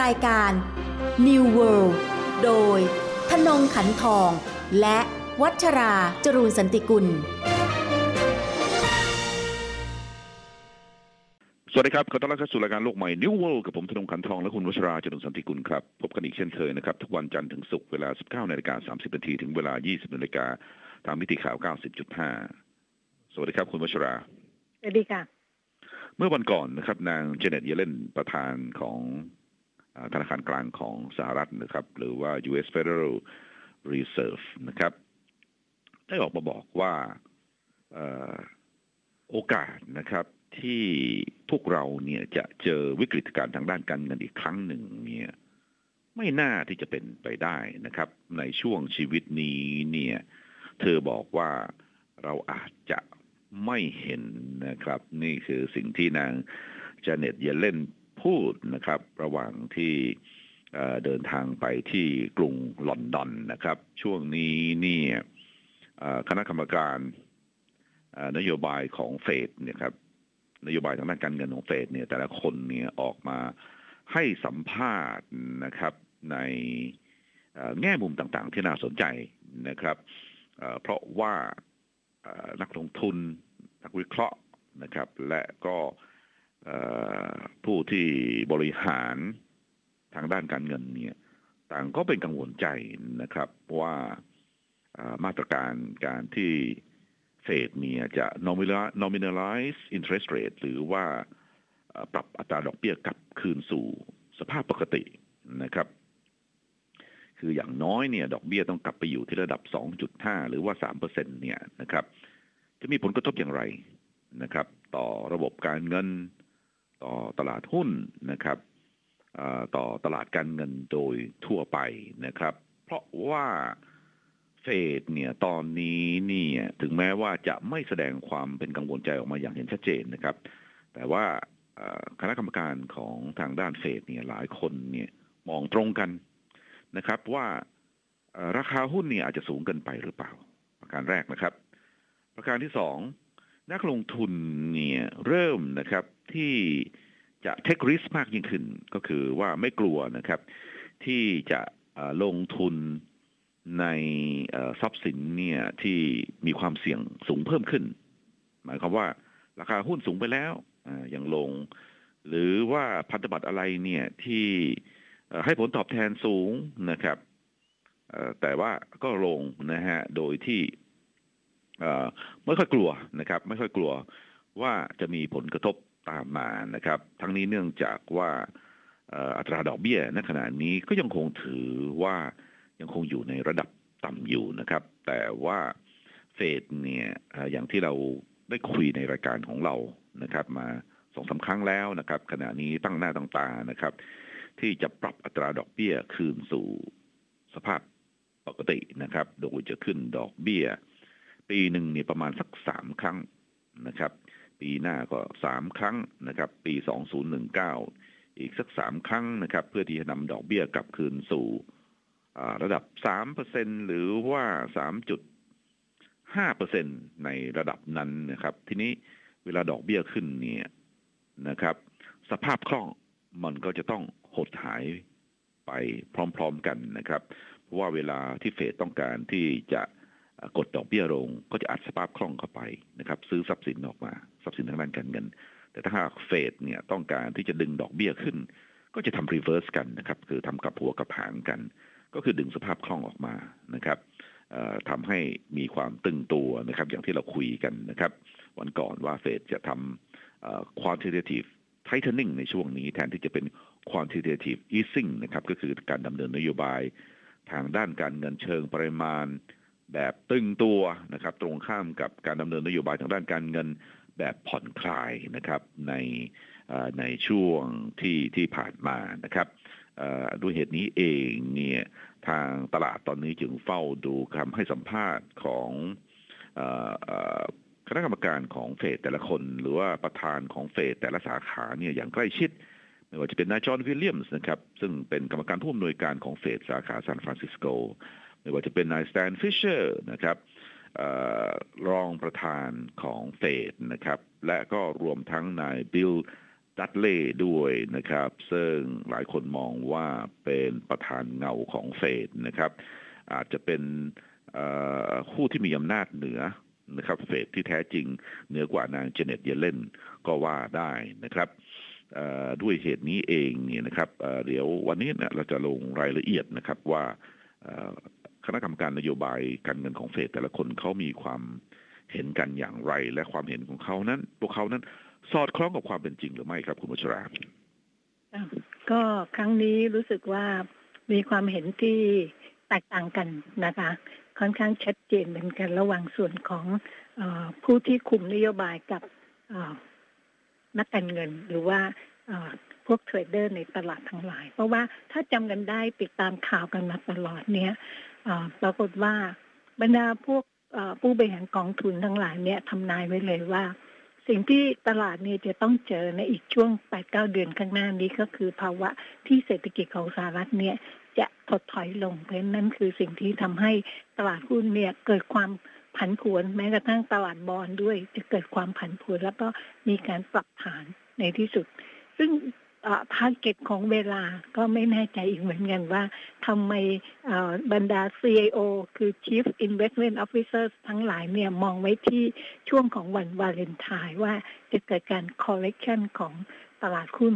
รายการ New World โดยธนงขันทอง และวัชราจรูนสันติกุล สวัสดีครับ ขอต้อนรับเข้าสู่รายการโลกใหม่ New World กับผมธนงขันทองและคุณวัชราจรุนสันติกุลครับ พบกันอีกเช่นเคยนะครับ ทุกวันจันทร์ถึงศุกร์เวลา 19นาฬิกา30นาทีถึงเวลา 20นาฬิกาทางมิติข่าว 90.5 สวัสดีครับ คุณวัชรา สวัสดีค่ะ เมื่อวันก่อนนะครับ นางเจเน็ตเยเลนประธานของอา ธนาคารกลางของสหรัฐนะครับ หรือว่า U.S. Federal Reserve นะครับ ได้ออกมาบอกว่าโอกาสนะครับที่พวกเราเนี่ยจะเจอวิกฤตการณ์ทางด้านการเงินอีกครั้งหนึ่งเนี่ยไม่น่าที่จะเป็นไปได้นะครับ ในช่วงชีวิตนี้เนี่ยเธอบอกว่าเราอาจจะไม่เห็นนะครับ นี่คือสิ่งที่นางจาเน็ตเยเลน พูดนะครับ ระหว่างที่เดินทางไปที่กรุงลอนดอนนะครับ ช่วงนี้เนี่ยคณะกรรมการนโยบายของเฟดเนี่ยครับนโยบายทางด้านการเงินของเฟดเนี่ย แต่ละคนเนี่ยออกมาให้สัมภาษณ์นะครับในแง่มุมต่างๆ ที่น่าสนใจนะครับเพราะว่านักลงทุนนักวิเคราะห์นะครับ และก็ ผู้ที่บริหารทางด้านการเงินเนี่ย ต่างก็เป็นกังวลใจนะครับว่ามาตรการการที่เฟดเนี่ยจะ nominalize interest rate หรือว่าปรับอัตราดอกเบี้ยกลับคืนสู่สภาพปกตินะครับ คืออย่างน้อยเนี่ย ดอกเบี้ยต้องกลับไปอยู่ที่ระดับ 2.5 หรือว่า3%เนี่ยนะครับ จะมีผลกระทบอย่างไรนะครับ ต่อระบบการเงิน ต่อตลาดหุ้นนะครับต่อตลาดการเงินโดยทั่วไปนะครับ เพราะว่าเฟดเนี่ยตอนนี้เนี่ยถึงแม้ว่าจะไม่แสดงความเป็นกังวลใจออกมาอย่างเห็นชัดเจนนะครับ แต่ว่าคณะกรรมการของทางด้านเฟดเนี่ยหลายคนเนี่ยมองตรงกันนะครับ ว่าราคาหุ้นเนี่ยอาจจะสูงเกินไปหรือเปล่า ประการแรกนะครับ ประการที่สองนักลงทุนเนี่ยเริ่มนะครับ ที่จะเทคริสมากยิ่งขึ้น ก็คือว่าไม่กลัวนะครับ ที่จะลงทุนในทรัพย์สินเนี่ยที่มีความเสี่ยงสูงเพิ่มขึ้น หมายความว่าราคาหุ้นสูงไปแล้วอย่างลง หรือว่าพันธบัตรอะไรเนี่ยที่ให้ผลตอบแทนสูงนะครับแต่ว่าก็ลงนะฮะโดยที่ไม่ค่อยกลัวนะครับ ไม่ค่อยกลัวว่าจะมีผลกระทบ ตามมานะครับ ทั้งนี้เนื่องจากว่าอัตราดอกเบี้ยณขณะนี้ก็ยังคงถือว่ายังคงอยู่ในระดับต่ำอยู่นะครับ แต่ว่าเฟดเนี่ยเอ่ออย่างที่เราได้คุยในรายการของเรานะครับ มาสองสาครั้งแล้วนะครับ ขณะนี้ตั้งหน้าตั้งตานะครับ ที่จะปรับอัตราดอกเบี้ยคืนสู่สภาพปกตินะครับ โดยจะขึ้นดอกเบี้ย ปีหนึ่งเนี่ยประมาณสักสามครั้งนะครับ ปีหน้าก็สามครั้งนะครับ ปีสองศูนย์หนึ่งเก้าอีกสักสามครั้งนะครับ เพื่อที่จะนำดอกเบี้ยกลับคืนสู่ระดับสามเปอร์เซ็นหรือว่าสามจุดห้าเปอร์เซ็นในระดับนั้นนะครับ ทีนี้เวลาดอกเบี้ยขึ้นเนี่ยนะครับ สภาพคล่องมันก็จะต้องหดหายไปพร้อมๆกันนะครับ เพราะว่าเวลาที่เฟดต้องการที่จะ กดดอกเบี้ยลงก็จะอัดสภาพคล่องเข้าไปนะครับ ซื้อทรัพย์สินออกมาทรัพย์สินทางด้านการเงิน แต่ถ้าหากเฟดเนี่ยต้องการที่จะดึงดอกเบี้ยขึ้น ก็จะทำรีเวิร์สกันนะครับ คือทำกับหัวกับหางกัน ก็คือดึงสภาพคล่องออกมานะครับทำให้มีความตึงตัวนะครับ อย่างที่เราคุยกันนะครับ วันก่อนว่าเฟดจะทำ quantitative tightening ในช่วงนี้ แทนที่จะเป็น quantitative easing นะครับ ก็คือการดำเนินนโยบาย ทางด้านการเงินเชิงปริมาณ แบบตึงตัวนะครับ ตรงข้ามกับการดำเนินนโยบายทางด้านการเงินแบบผ่อนคลายนะครับในในช่วงที่ที่ผ่านมานะครับด้วยเหตุนี้เองเนี่ยทางตลาดตอนนี้จึงเฝ้าดูคำให้สัมภาษณ์ของคณะกรรมการของเฟดแต่ละคน หรือว่าประธานของเฟดแต่ละสาขาเนี่ยอย่างใกล้ชิด ไม่ว่าจะเป็นนายจอห์นวิลเลียมส์นะครับ ซึ่งเป็นกรรมการผู้อำนวยการของเฟดสาขาซานฟรานซิสโก ไม่ว่าจะเป็นนายสแตนฟิชเชอร์นะครับออรองประธานของเฟดนะครับ และก็รวมทั้งนายบิลดัตเล่ด้วยนะครับ ซึ่งหลายคนมองว่าเป็นประธานเงาของเฟดนะครับ อาจจะเป็นคู่ที่มีอำนาจเหนือนะครับ เฟดที่แท้จริงเหนือกว่านางเจเน็ตเยเลนก็ว่าได้นะครับด้วยเหตุนี้เองเนี่ยนะครับเดี๋ยววันนี้เนี่ยเราจะลงรายละเอียดนะครับว่า คณะกรรมการนโยบายการเงินของเฟดแต่ละคนเขามีความเห็นกันอย่างไร และความเห็นของเขานั้น พวกเขานั้น สอดคล้องกับความเป็นจริงหรือไม่ครับคุณมัชราก็ครั้งนี้รู้สึกว่ามีความเห็นที่แตกต่างกันนะคะ ค่อนข้างชัดเจนเหมือนกันระหว่างส่วนของอผู้ที่คุมนโยบายกับนักการเงินหรือว่าพวกเทรดเดอร์ในตลาดทั้งหลาย เพราะว่าถ้าจำกันได้ติดตามข่าวกันมาตลอดเนี้ย ปรากฏว่าบรรดาพวกผู้บริหารกองทุนทั้งหลายเนี่ยทำนายไว้เลยว่า สิ่งที่ตลาดเนี่ยจะต้องเจอในอีกช่วง 8-9 เดือนข้างหน้านี้ก็คือภาวะที่เศรษฐกิจของสหรัฐเนี่ยจะถดถอยลงเพราะนั้นคือสิ่งที่ทำให้ตลาดหุ้นเนี่ยเกิดความผันผวนแม้กระทั่งตลาดบอลด้วยจะเกิดความผันผวนแล้วก็มีการปรับฐานในที่สุด ซึ่ง ทาร์เก็ตของเวลาก็ไม่แน่ใจอีกเหมือนกันว่าทำไมบรรดา CIO คือ Chief Investment Officer ทั้งหลายเนี่ยมองไว้ที่ช่วงของวันวาเลนไทน์ว่าจะเกิดการ correction ของตลาดหุ้น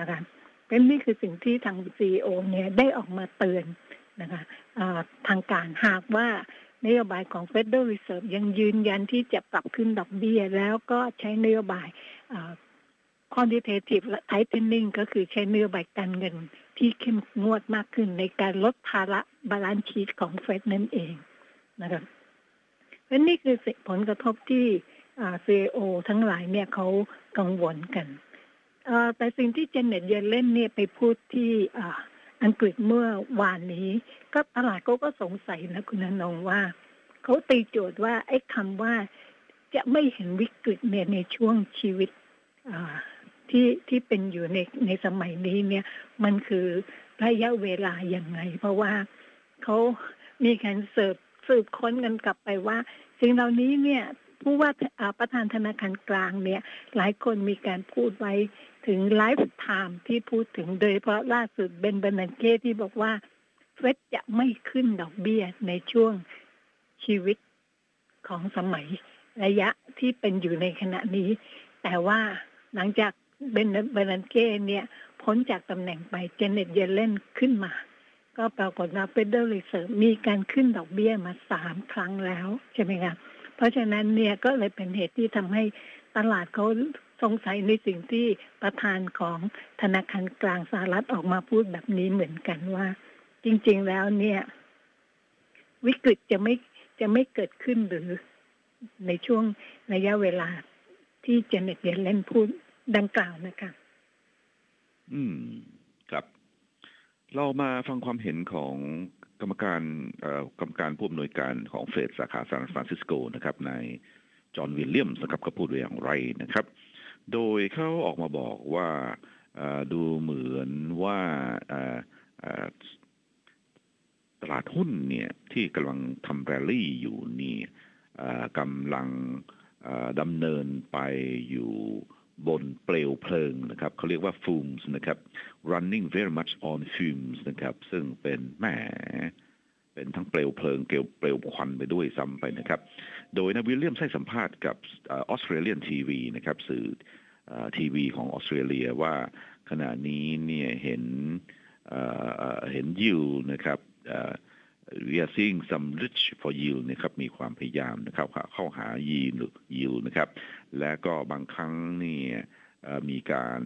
นะคะเป็นนี่คือสิ่งที่ทาง CEO เนี่ยได้ออกมาเตือนนะคะทางการหากว่านโยบายของ Federal Reserve ยังยืนยันที่จะปรับขึ้นดอกเบี้ย แล้วก็ใช้นโยบาย quantitative และ tightening ก็คือใช้นโยบายการเงินที่เข้มงวดมากขึ้นในการลดภาระบาลานซ์ชีตของเฟดนั่นเองนะครับและนี่คือผลกระทบที่ CEO ทั้งหลายเนี่ยเขากังวลกัน แต่สิ่งที่เจเน็ตเยเล่นเนี่ยไปพูดที่อังกฤษเมื่อวานนี้ ก็ตลาดก็ก็สงสัยนะคุณนงว่า เขาตีโจทย์ว่าไอ้คำว่าจะไม่เห็นวิกฤตเนี่ยในช่วงชีวิต ที่ที่เป็นอยู่ในในสมัยนี้เนี่ย มันคือระยะเวลาอย่างไง เพราะว่าเขามีการสิร์ฟสืบค้นกันกลับไปว่าสิ่งเหล่านี้เนี่ยผู้ว่าประธานธนาคารกลางเนี่ย หลายคนมีการพูดไว้ถึงไลฟ์ไทม์ที่พูดถึงโดยเพราะล่าสุดเบนเบนันเกที่บอกว่าเฟดจะไม่ขึ้นดอกเบี้ยในช่วงชีวิตของสมัยระยะที่เป็นอยู่ในขณะนี้ แต่ว่าหลังจาก เบนเบนันเก้เนี่ยพ้นจากตำแหน่งไปเจเน็ตเยเลนขึ้นมา ก็ปรากฏว่าเฟดเดอร์รีเซิร์ฟมีการขึ้นดอกเบี้ยมาสามครั้งแล้ว ใช่ไหมคะเพราะฉะนั้นเนี่ยก็เลยเป็นเหตุที่ทำให้ตลาดเขาสงสัยในสิ่งที่ประธานของธนาคารกลางสหรัฐออกมาพูดแบบนี้เหมือนกันว่า จริง ๆแล้วเนี่ย วิกฤตจะไม่จะไม่เกิดขึ้นหรือในช่วงระยะเวลาที่เจเน็ตเยเลนพูด ดังกล่าวนะคะ อืมครับ เรามาฟังความเห็นของกรรมการกรรมการผู้อำนวยการของเฟดสาขาซานฟรานซิสโกนะครับนายจอห์นวิลเลียมส์นะครับก็พูดไว้อย่างไรนะครับ โดยเขาออกมาบอกว่าดูเหมือนว่าตลาดหุ้นเนี่ยที่กำลังทำแรลลี่อยู่นี่กำลังดำเนินไปอยู่ บนเปลวเพลิงนะครับเขาเรียกว่า fumes นะครับ running very much on fumes นะครับ ซึ่งเป็นแหมเป็นทั้งเปลวเพลิงเกลวเปลวควันไปด้วยซ้ำไปนะครับ โดยนะวิลเลียมให้สัมภาษณ์กับออสเตรเลียนทีวีนะครับ สื่อทีวีของออสเตรเลียว่าขณะนี้เนี่ยเห็นเห็นยิวนะครับ we are seeing some rich for yield นะครับมีความพยายามนะครับเข้าหา yield yield นะครับ และก็บางครั้งนี่มีการ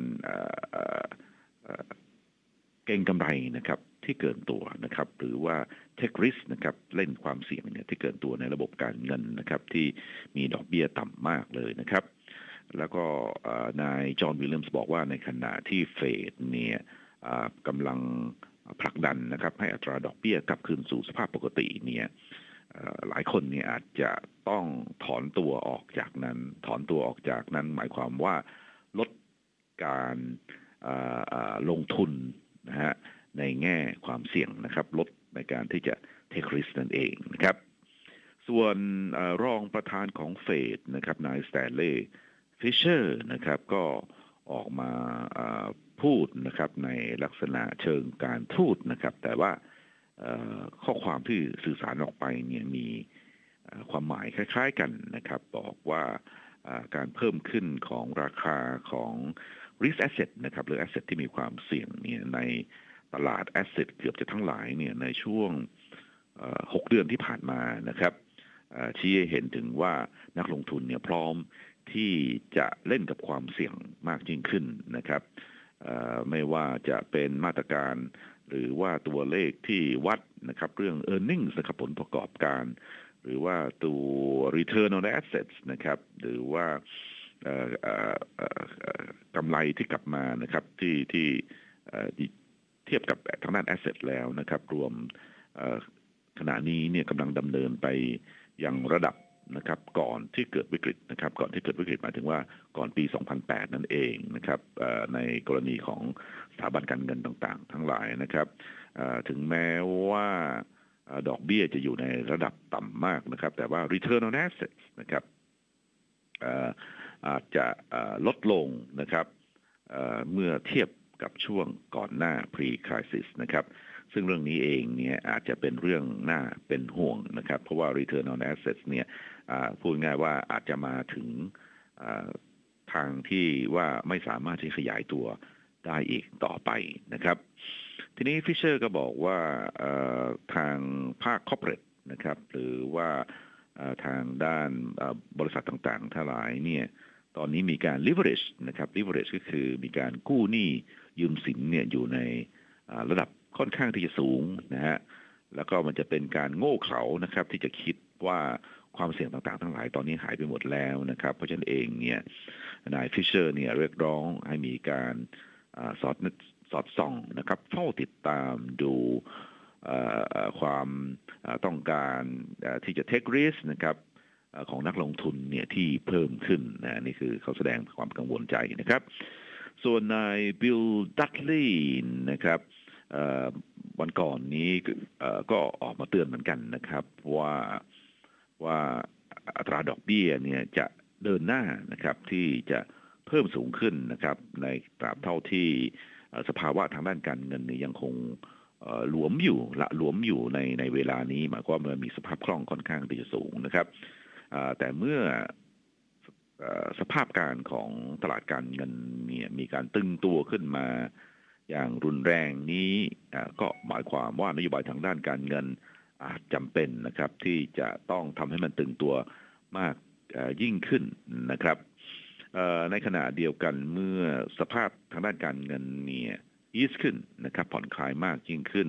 เก่งกำไรนะครับที่เกินตัวนะครับ หรือว่า take risk นะครับเล่นความเสี่ยงเนี่ยที่เกินตัวในระบบการเงินนะครับ ที่มีดอกเบี้ยต่ำมากเลยนะครับ แล้วก็นายจอห์นวิลเลียมส์บอกว่าในขณะที่เฟดเนี่ยกำลัง ผลักดันนะครับให้อัตราดอกเบี้ยกลับคืนสู่สภาพปกติเนี่ยหลายคนเนี่ยอาจจะต้องถอนตัวออกจากนั้น ถอนตัวออกจากนั้น หมายความว่าลดการลงทุนนะฮะในแง่ความเสี่ยงนะครับ ลดในการที่จะเทคริสนั่นเองนะครับ ส่วนรองประธานของเฟดนะครับนายสแตนเลย์ฟิชเชอร์นะครับก็ออกมา พูดนะครับในลักษณะเชิงการทูตนะครับ แต่ว่าข้อความที่สื่อสารออกไปเนี่ยมีความหมายคล้าย ๆกันนะครับ บอกว่าการเพิ่มขึ้นของราคาของ risk asset นะครับหรือ asset ที่มีความเสี่ยงเนี่ยในตลาด asset เกือบจะทั้งหลายเนี่ยในช่วงหกเดือนที่ผ่านมานะครับชี้เห็นถึงว่านักลงทุนเนี่ยพร้อมที่จะเล่นกับความเสี่ยงมากยิ่งขึ้นนะครับ ไม่ว่าจะเป็นมาตรการ หรือว่าตัวเลขที่วัดนะครับเรื่อง e a r n i n g นะครับผลประกอบการ หรือว่าตัว return on assets นะครับ หรือว่ากำไรที่กลับมานะครับที่ที่เทียบกับทางด้าน asset แล้วนะครับ รวมขณะนี้เนี่ยกำลังดำเนินไปยังระดับ นะครับก่อนที่เกิดวิกฤตนะครับก่อนที่เกิดวิกฤตหมายถึงว่าก่อนปี 2008 นั่นเองนะครับในกรณีของสถาบันการเงินต่างๆ ทั้งหลายนะครับถึงแม้ว่าดอกเบี้ยจะอยู่ในระดับต่ำมากนะครับ แต่ว่า return on assets นะครับอาจจะลดลงนะครับเมื่อเทียบกับช่วงก่อนหน้า pre crisis นะครับ ซึ่งเรื่องนี้เองเนี่ยอาจจะเป็นเรื่องน่าเป็นห่วงนะครับ เพราะว่า return on assets เนี่ยพูดง่ายว่าอาจจะมาถึงทางที่ว่าไม่สามารถที่ขยายตัวได้อีกต่อไปนะครับ ทีนี้ฟิชเชอร์ก็บอกว่าทางภาค corporate นะครับ หรือว่าทางด้านบริษัทต่างๆ ทั้งหลายเนี่ยตอนนี้มีการ leverage นะครับ leverage ก็คือมีการกู้หนี้ยืมสินเนี่ยอยู่ในระดับ ค่อนข้างที่จะสูงนะฮะแล้วก็มันจะเป็นการโง่เขลานะครับ ที่จะคิดว่าความเสี่ยงต่างๆ ทั้งหลายตอนนี้หายไปหมดแล้วนะครับ เพราะฉะนั้นเองเนี่ยนายฟิชเชอร์เนี่ยเรียกร้องให้มีการสอดสอดส่องนะครับเฝ้าติดตามดูความต้องการที่จะเทคริสนะครับของนักลงทุนเนี่ยที่เพิ่มขึ้นนะนี่คือเขาแสดงความกังวลใจนะครับ ส่วนนายบิลดัตลีย์นะครับ วันก่อนนี้ก็ออกมาเตือนเหมือนกันนะครับว่าว่าอัตราดอกเบี้ยเนี่ยจะเดินหน้านะครับที่จะเพิ่มสูงขึ้นนะครับ ในตราบเท่าที่สภาวะทางด้านการเงินเนี่ยยังคงหลวมอยู่ละหลวมอยู่ในในเวลานี้หมายความว่ามีสภาพคล่องค่อนข้างที่จะสูงนะครับแต่เมื่อสภาพการของตลาดการเงินเนี่ยมีการตึงตัวขึ้นมา อย่างรุนแรงนี้ก็หมายความว่านโยบายทางด้านการเงินอาจจำเป็นนะครับ ที่จะต้องทำให้มันตึงตัวมากยิ่งขึ้นนะครับในขณะเดียวกันเมื่อสภาพทางด้านการเงินเนี่ยยิ่ขึ้นนะครับ ผ่อนคลายมากยิ่งขึ้น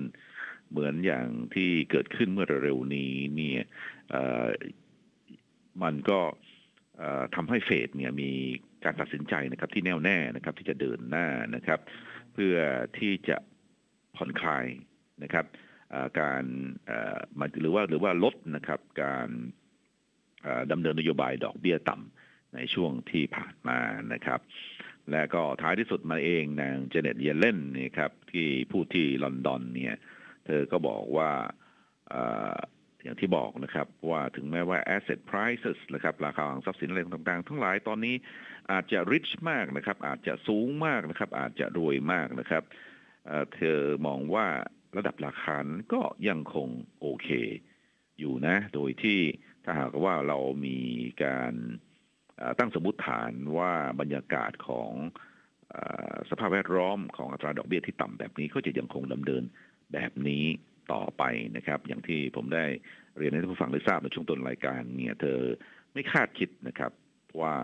เหมือนอย่างที่เกิดขึ้นเมื่อเร็วนี้เนี่ยมันก็ทำให้เฟดเนี่ยมีการตัดสินใจนะครับที่แน่วแน่นะครับที่จะเดินหน้านะครับ เพื่อที่จะผ่อนคลายนะครับการาหรือว่าหรือว่าลดนะครับการดำเนินนโยบายดอกเบี้ยต่ำในช่วงที่ผ่านมานะครับ และก็ท้ายที่สุดมาเองนางเจเน็ตเยเลนนี่ครับที่พูดที่ลอนดอนเนี่ย เธอก็บอกว่า อย่างที่บอกนะครับ ว่าถึงแม้ว่า asset prices นะครับราคาของทรัพย์สินอะไรต่างๆ ทั้งหลายตอนนี้อาจจะ rich มากนะครับ อาจจะสูงมากนะครับ อาจจะรวยมากนะครับเธอมองว่าระดับราคาก็ยังคงโอเคอยู่นะ โดยที่ถ้าหากว่าเรามีการตั้งสมมติฐานว่าบรรยากาศของสภาพแวดล้อมของอัตราดอกเบี้ยที่ต่ำแบบนี้ก็จะยังคงดำเนินแบบนี้ ต่อไปนะครับ อย่างที่ผมได้เรียนให้ท่านผู้ฟังได้ทราบในช่วงต้นรายการเนี่ยเธอไม่คาดคิดนะครับว่า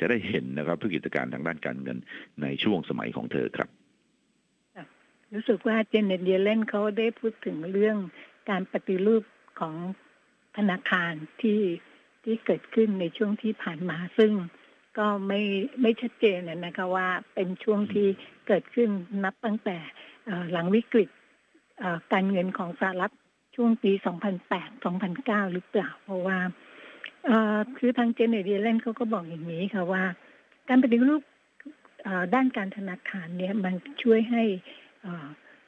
จะได้เห็นนะครับธุรกิจการทางด้านการเงินในช่วงสมัยของเธอครับ รู้สึกว่าเจเน็ตเยเลนเขาได้พูดถึงเรื่องการปฏิรูปของธนาคารที่ที่เกิดขึ้นในช่วงที่ผ่านมาซึ่งก็ไม่ไม่ชัดเจนนะคะว่าเป็นช่วงที่เกิดขึ้นนับตั้งแต่หลังวิกฤต การเงินของสหรัฐช่วงปี 2008-2009 หรือเปล่า เพราะว่าคือทางเจเนเดียเลนเขาก็บอกอย่างนี้ค่ะว่า การปฏิรูปด้านการธนาคารเนี่ยมันช่วยให้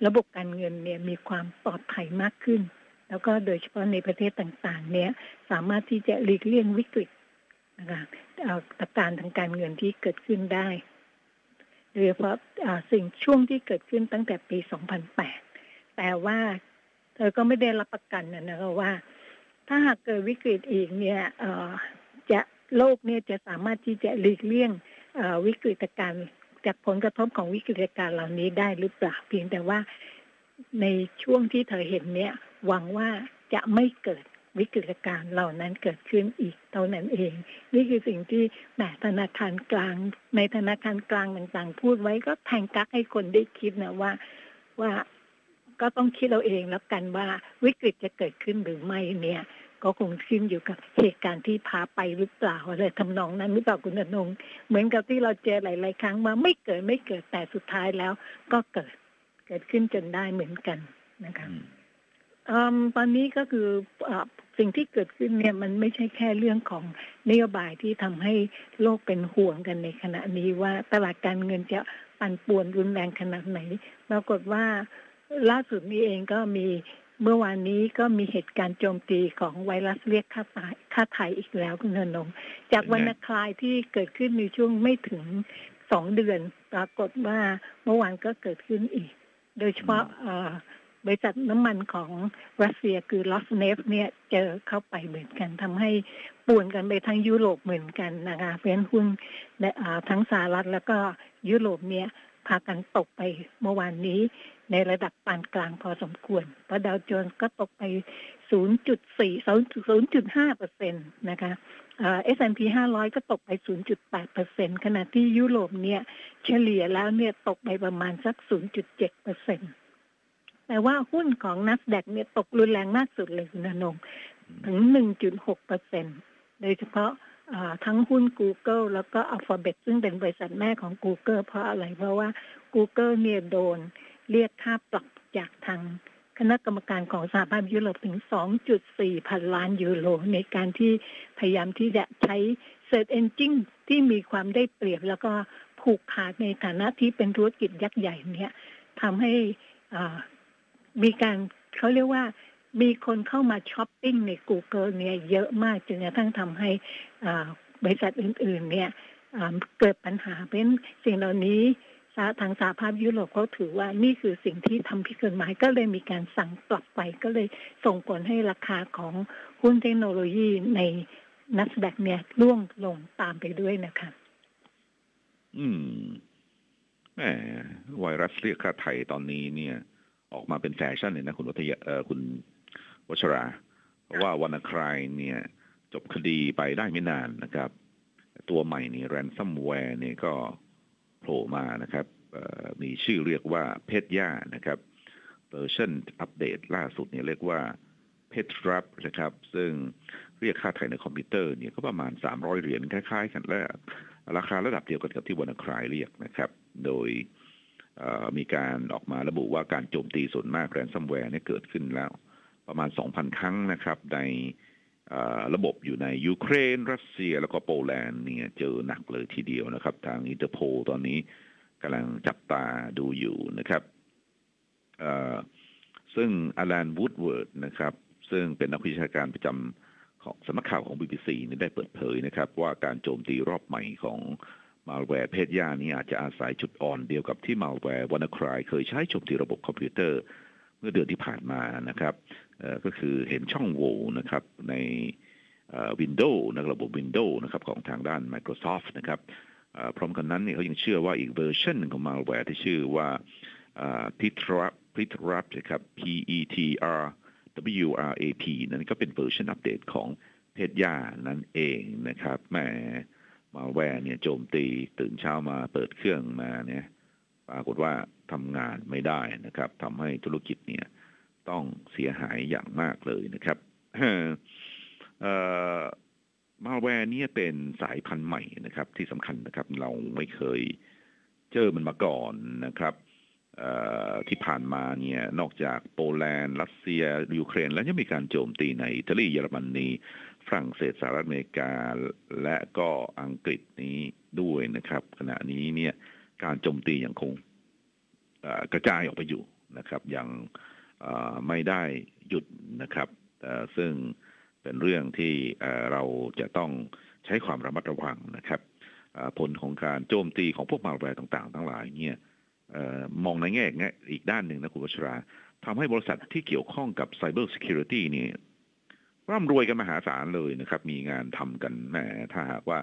ระบบการเงินเนี่ยมีความปลอดภัยมากขึ้น แล้วก็โดยเฉพาะในประเทศต่างๆ เนี่ยสามารถที่จะหลีกเลี่ยงวิกฤตนะคะอาการทางการเงินที่เกิดขึ้นได้โดยเฉพาะสิ่งช่วงที่เกิดขึ้นตั้งแต่ปี 2008 แต่ว่า เธอก็ไม่ได้รับประกันนะคะว่า ถ้าหากเกิดวิกฤตอีกเนี่ยจะโลกเนี่ยจะสามารถที่จะหลีกเลี่ยงวิกฤตการณ์จากผลกระทบของวิกฤตการณ์เหล่านี้ได้หรือเปล่าเพียงแต่ว่าในช่วงที่เธอเห็นเนี่ย หวังว่าจะไม่เกิดวิกฤตการณ์เหล่านั้นเกิดขึ้นอีกเท่านั้นเอง นี่คือสิ่งที่แหมธนาคารกลาง ในธนาคารกลางต่างๆ พูดไว้ก็แทงกักให้คนได้คิดนะว่าว่า ก็ต้องคิดเราเองแล้วกันว่าวิกฤตจะเกิดขึ้นหรือไม่เนี่ย ก็คงขึ้นอยู่กับเหตุการณ์ที่พาไปหรือเปล่าอะไรทำนองนั้นหรือเปล่าคุณนงเหมือนกับที่เราเจอหลาย ๆ ครั้งมาไม่เกิดไม่เกิดแต่สุดท้ายแล้ว ก็เกิดเกิดขึ้นจนได้เหมือนกันนะคะตอนนี้ก็คือสิ่งที่เกิดขึ้นเนี่ยมันไม่ใช่แค่เรื่องของนโยบายที่ทำให้โลกเป็นห่วงกันในขณะนี้ว่าตลาดการเงินจะปั่นป่วนรุนแรงขนาดไหน ปรากฏว่า ล่าสุดนี้เองก็มีเมื่อวานนี้ก็มีเหตุการณ์โจมตีของไวรัสเรียกค่าตายค่าไทยอีกแล้วคุณนงจากวันคลายที่เกิดขึ้นในช่วงไม่ถึงสองเดือน ปรากฏว่าเมื่อวานก็เกิดขึ้นอีก โดยเฉพาะบริษัทน้ำมันของรัสเซียคือลอสเนฟเนี่ยเจอเข้าไปเหมือนกันทำให้ป่วนกันไปทั้งยุโรปเหมือนกันนะคะเพราะฉะนั้นหุ้นทั้งสหรัฐแล้วก็ยุโรปเนี่ยพากันตกไปเมื่อวานนี้ ในระดับปานกลางพอสมควร เพราะดาวโจนส์ก็ตกไป 0.4 0.5เปอร์เซ็นต์นะคะเอสแอนพีห้าร้อยก็ตกไป 0.8เปอร์เซ็นขณะที่ยุโรปเนี่ยเฉลี่ยแล้วเนี่ยตกไปประมาณสัก 0.7เปอร์เซ็นตแต่ว่าหุ้นของนัสแดกเนี่ยตกรุนแรงมากสุดเลยคุณนงถึง 1.6เปอร์เซ็นตโดยเฉพาะทั้งหุ้น Google แล้วก็ Alphabet ซึ่งเป็นบริษัทแม่ของ Google เพราะอะไร เพราะว่า Google เนี่ยโดน เรียกค่าปรับจากทางคณะกรรมการของสหภาพยุโรปถึง 2.4 พันล้านยูโร ในการที่พยายามที่จะใช้ Search Engine ที่มีความได้เปรียบ แล้วก็ผูกขาดในฐานะที่เป็นธุรกิจยักษ์ใหญ่เนี่ยทำให้มีการเขาเรียกว่ามีคนเข้ามาช้อปปิ้งใน Google เนี่ยเยอะมากจนกระทั่งทำให้บริษัทอื่น ๆ เนี่ยเกิดปัญหาเป็นสิ่งเหล่านี้ ทางสหภาพยุโรปเขาถือว่านี่คือสิ่งที่ทำผิดกฎหมายก็เลยมีการสั่งกลับไป ก็เลยส่งผลให้ราคาของหุ้นเทคโนโลยีในนัสแดกเนี่ยร่วงลงตามไปด้วยนะคะ อืมแหมไวรัสเรียกค่าไทยตอนนี้เนี่ย ออกมาเป็นแฟชั่นเลยนะ คุณวัทยาเออคุณวัชรา เพราะว่าวันครายเนี่ย จบคดีไปได้ไม่นานนะครับ ตัวใหม่นี่แรนซัมแวร์เนี่ยก็ โผล่มานะครับมีชื่อเรียกว่าเพชรย่านะครับเวอร์ชันอัปเดตล่าสุดเนี่ยเรียกว่าเพชรรับนะครับ ซึ่งเรียกค่าไถ่ในคอมพิวเตอร์เนี่ยก็ประมาณ 300 เหรียญคล้ายๆ กันและราคาระดับเดียวกันกับที่วันคลายเรียกนะครับ โดยมีการออกมาระบุว่าการโจมตีส่วนมากแรนซัมแวร์เนี่ยเกิดขึ้นแล้ว ประมาณ 2,000 ครั้งนะครับใน ระบบอยู่ในยูเครน รัสเซียแล้วก็โปแลนด์เนี่ยเจอหนักเลยทีเดียวนะครับ ทางอินเตอร์โพตอนนี้กำลังจับตาดูอยู่นะครับซึ่งอลันวูดเวิร์ดนะครับ ซึ่งเป็นนักวิชาการประจำของสำนักข่าวของ BBC นี่ได้เปิดเผยนะครับ ว่าการโจมตีรอบใหม่ของมาลแวร์เพศย่านี้อาจจะอาศัยจุดอ่อนเดียวกับที่มาลแวร์วานาครายเคยใช้โจมตีระบบคอมพิวเตอร์ เมื่อเดือนที่ผ่านมานะครับ ก็คือเห็นช่องโหว่นะครับในวินโดว์ในระบบ Windows นะครับของทางด้าน Microsoft นะครับพร้อมกันนั้นเนี่ยเขายังเชื่อว่าอีกเวอร์ชันหนึ่งของมาแวร์ที่ชื่อว่าพิทรัพพิทรัพนะครับ P E T R W R A P นั้นก็เป็นเวอร์ชันอัปเดตของเพจย่านั่นเองนะครับแหมมาแวร์เนี่ยโจมตีตื่นเช้ามาเปิดเครื่องมาเนี่ยปรากฏว่าทำงานไม่ได้นะครับทำให้ธุรกิจเนี่ย ต้องเสียหายอย่างมากเลยนะครับมาแวร์นี่เป็นสายพันธุ์ใหม่นะครับ ที่สำคัญนะครับ เราไม่เคยเจอมันมาก่อนนะครับที่ผ่านมาเนี่ยนอกจากโปแลนด์รัสเซียยูเครน แล้วยังมีการโจมตีในอิตาลีเยอรมนีฝรั่งเศสสหรัฐอเมริกา และก็อังกฤษนี้ด้วยนะครับ ขณะนี้เนี่ยการโจมตียังคงกระจายออกไปอยู่นะครับ ยัง ไม่ได้หยุดนะครับซึ่งเป็นเรื่องที่เราจะต้องใช้ความระมัดระวังนะครับผลของการโจมตีของพวกมาแวร์ต่าง ๆ ทั้งหลายเนี่ยมองในแง่อีกด้านหนึ่งนะคุณวัชราทำให้บริษัทที่เกี่ยวข้องกับ Cyber Security นี่ร่ำรวยกันมหาศาลเลยนะครับ มีงานทำกันแหมถ้าหากว่า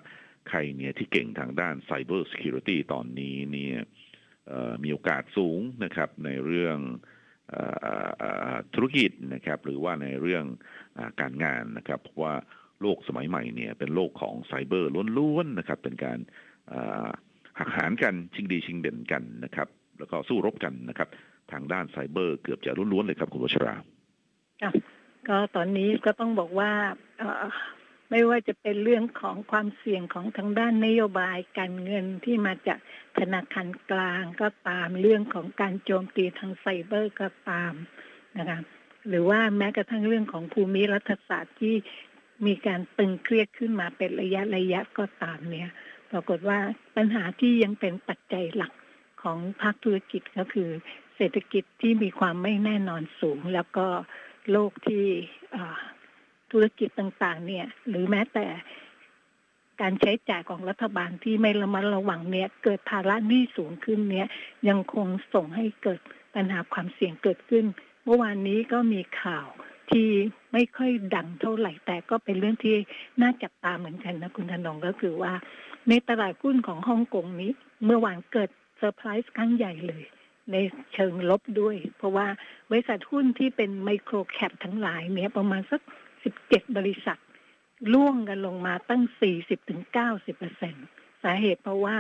ใครเนี่ยที่เก่งทางด้าน Cyber Security ตอนนี้เนี่ยมีโอกาสสูงนะครับในเรื่อง ธุรกิจนะครับหรือว่าในเรื่องอการงานนะครับเพราะว่าโลกสมัยใหม่เนี่ยเป็นโลกของไซเบอร์ล้วนๆนะครับ เป็นการหักหานกันชิงดีชิงเด่นกันนะครับ แล้วก็สู้รบกันนะครับ ทางด้านไซเบอร์เกือบจะล้วนๆเลยครับคุณวชราค่ะก็ตอนนี้ก็ต้องบอกว่า ไม่ว่าจะเป็นเรื่องของความเสี่ยงของทางด้านนโยบายการเงินที่มาจากธนาคารกลางก็ตามเรื่องของการโจมตีทางไซเบอร์ก็ตามนะคะหรือว่าแม้กระทั่งเรื่องของภูมิรัฐศาสตร์ที่มีการตึงเครียดขึ้นมาเป็นระยะระยะก็ตามเนี่ยปรากฏว่าปัญหาที่ยังเป็นปัจจัยหลักของภาคธุรกิจก็คือ เศรษฐกิจที่มีความไม่แน่นอนสูง แล้วก็โลกที่ ธุรกิจต่างๆ เนี่ย หรือแม้แต่การใช้จ่ายของรัฐบาลที่ไม่ระมัดระวังเนี่ย เกิดภาระหนี้สูงขึ้นเนี่ย ยังคงส่งให้เกิดปัญหาความเสี่ยงเกิดขึ้น เมื่อวานนี้ก็มีข่าวที่ไม่ค่อยดังเท่าไหร่ แต่ก็เป็นเรื่องที่น่าจับตาเหมือนกันนะคุณธนงก็คือว่า ในตลาดหุ้นของฮ่องกงนี้ เมื่อวานเกิดเซอร์ไพรส์ครั้งใหญ่เลย ในเชิงลบด้วย เพราะว่าบริษัทหุ้นที่เป็นไมโครแคปทั้งหลายเนี่ยประมาณสัก 17 บริษัทล่วงกันลงมาตั้ง 40-90เปอร์เซ็นสาเหตุเพราะว่า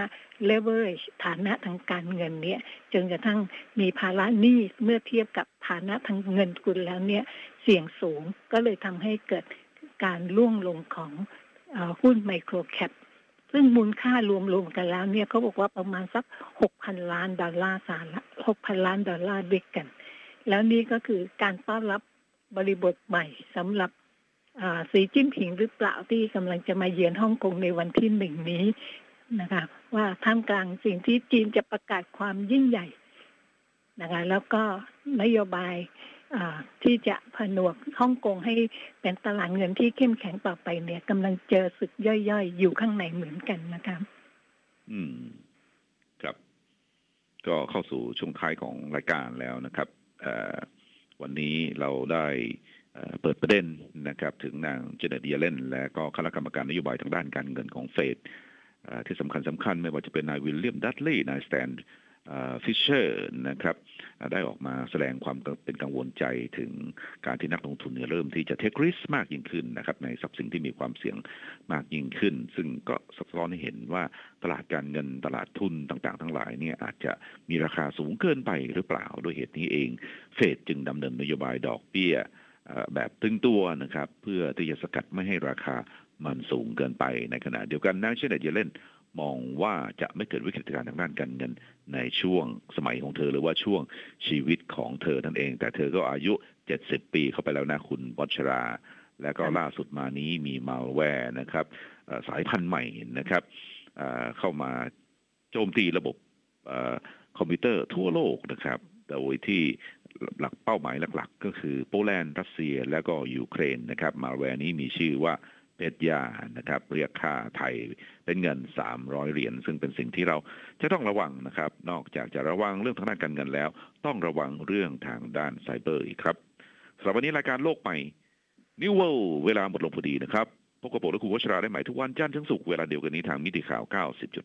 leverage ฐานะทางการเงินเนี่ยจนกระทั่งมีภาระหนี้เมื่อเทียบกับฐานะทางเงินกุลแล้วเนี่ยเสี่ยงสูงก็เลยทำให้เกิดการล่วงลงของอหุ้นไมโครแคปซึ่งมูลค่ารวมๆกันแล้วเนี่ยเขาบอกว่าประมาณสัก 6,000 ล้านดอลลาร์สหรัฐ6,000 ล้านดอลลาร์ด้วยกัน แล้วนี่ก็คือการต้อนรับบริบทใหม่สำหรับ สีจิ้นผิงหรือเปล่าที่กำลังจะมาเยือนฮ่องกงในวันที่หนึ่งนี้นะคะ ว่าท่ามกลางสิ่งที่จีนจะประกาศความยิ่งใหญ่นะคะแล้วก็นโยบายที่จะผนวกฮ่องกงให้เป็นตลาดเงินที่เข้มแข็งต่อไปเนี่ยกำลังเจอศึกย่อยๆ อยู่ข้างในเหมือนกันนะคะอืม ครับ ก็เข้าสู่ช่วงท้ายของรายการแล้วนะครับวันนี้เราได้ เปิดประเด็นนะครับถึงนางเจเนตเยเลนและก็คณะกรรมการนโยบายทางด้านการเงินของเฟดที่สำคัญสำคัญไม่ว่าจะเป็นนายวิลเลียมดัตลีย์นายสแตนฟิชเชอร์นะครับได้ออกมาแสดงความเป็นกังวลใจถึงการที่นักลงทุนเริ่มที่จะเทคริสมากยิ่งขึ้นนะครับในทรัพย์สินที่มีความเสี่ยงมากยิ่งขึ้น ซึ่งก็สะท้อนให้เห็นว่าตลาดการเงินตลาดทุนต่างๆ ทั้งหลายเนี่ยอาจจะมีราคาสูงเกินไปหรือเปล่า ด้วยเหตุนี้เองเฟดจึงดำเนินนโยบายดอกเบี้ย แบบตึงตัวนะครับ เพื่อที่จะสกัดไม่ให้ราคามันสูงเกินไปในขณะเดียวกันนางเชนเนตเยเลนมองว่าจะไม่เกิดวิกฤตการณ์ทางด้านการเงินในช่วงสมัยของเธอหรือว่าช่วงชีวิตของเธอนั่นเอง แต่เธอก็อายุ 70 ปีเข้าไปแล้วนะคุณวัชรา และก็ล่าสุดมานี้มีมาลแวร์นะครับสายพันธุ์ใหม่นะครับเข้ามาโจมตีระบบอคอมพิวเตอร์ทั่วโลกนะครับ โดยที่ หลักเป้าหมายหลัก ๆ ก็คือโปแลนด์รัสเซียและก็ยูเครนนะครับ มาแวร์นี้มีชื่อว่าเป็ดยานะครับเรียกค่าไทยเป็นเงิน 300 เหรียญซึ่งเป็นสิ่งที่เราจะต้องระวังนะครับ นอกจากจะระวังเรื่องทางด้านการเงินแล้ว ต้องระวังเรื่องทางด้านไซเบอร์อีกครับสำหรับวันนี้รายการโลกใหม่นิวเวลเวลาหมดลงพอดีนะครับพบกับผมและคุณวชราได้ใหม่ทุกวันจันทร์ถึงศุกร์เวลาเดียวกันนี้ทางมิติข่าว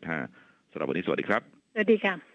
90.5สำหรับวันนี้สวัสดีครับ สวัสดีค่ะ